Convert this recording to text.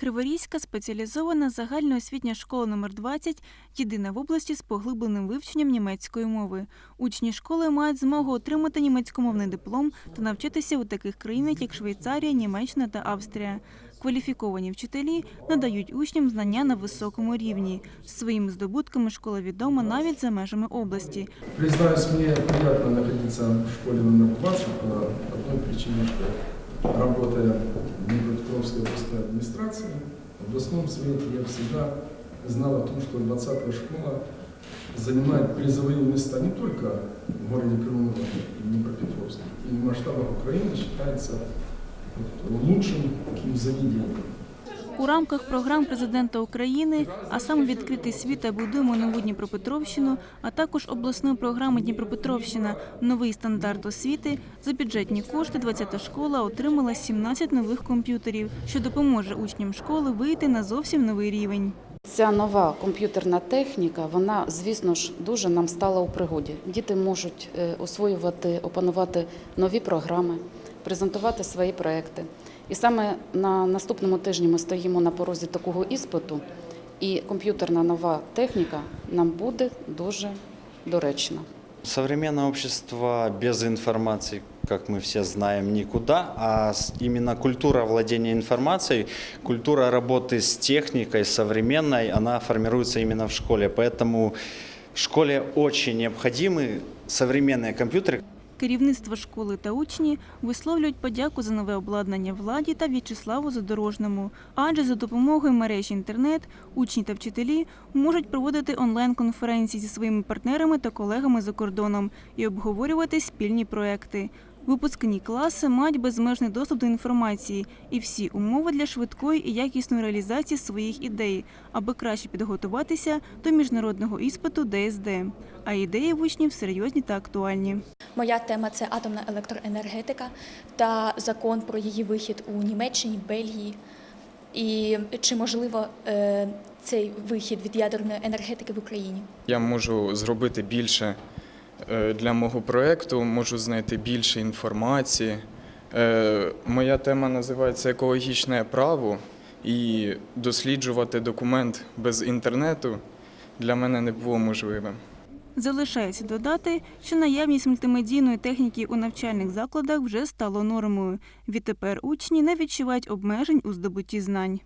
Криворізька спеціалізована загальноосвітня школа номер 20 єдина в області з поглибленим вивченням німецької мови. Учні школи мають змогу отримати німецькомовний диплом та навчитися у таких країнах, як Швейцарія, Німеччина та Австрія. Кваліфіковані вчителі надають учням знання на високому рівні. Своїми здобутками школа відома навіть за межами області. Признаюсь, мне приятно находиться в школе номер 20 по одной причине, что работая в Днепропетровской областной администрации, в областном совете я всегда знал о том, что 20-я школа занимает призовые места не только в городе Крыму и Днепропетровске, и в масштабах Украины считается лучшим таким заведением. У рамках програм президента України, а саме відкритий світ та будуємо нову Дніпропетровщину, а також обласної програми Дніпропетровщина Новий стандарт освіти за бюджетні кошти 20-та школа отримала 17 нових комп'ютерів, що допоможе учням школи вийти на зовсім новий рівень. Ця нова комп'ютерна техніка, вона, звісно ж, дуже нам стала у пригоді. Діти можуть е, освоювати, опанувати нові програми, презентувати свої проекти. І саме на наступному тижні ми стоїмо на порозі такого іспиту, і комп'ютерна нова техніка нам буде дуже доречна. Современное общество без информации, как мы все знаем, никуда, а с- именно культура владения информацией, культура работы с техникой современной, она формируется именно в школе. Поэтому в школе очень необходимы современные компьютеры, Керівництво школи та учні висловлюють подяку за нове обладнання владі та В'ячеславу Задорожному. Адже за допомогою мережі інтернет учні та вчителі можуть проводити онлайн-конференції зі своїми партнерами та колегами за кордоном і обговорювати спільні проекти. Випускні класи мають безмежний доступ до інформації і всі умови для швидкої і якісної реалізації своїх ідей, аби краще підготуватися до міжнародного іспиту ДСД. А ідеї в учнів серйозні та актуальні. Моя тема це атомна електроенергетика та закон про її вихід у Німеччині, Бельгії. І чи можливо е, цей вихід від ядерної енергетики в Україні? Я можу зробити більше е, для мого проєкту, можу знайти більше інформації. Е, Моя тема називається екологічне право, і досліджувати документ без інтернету для мене не було можливим. Залишається додати, що наявність мультимедійної техніки у навчальних закладах вже стало нормою. Відтепер учні не відчувають обмежень у здобутті знань.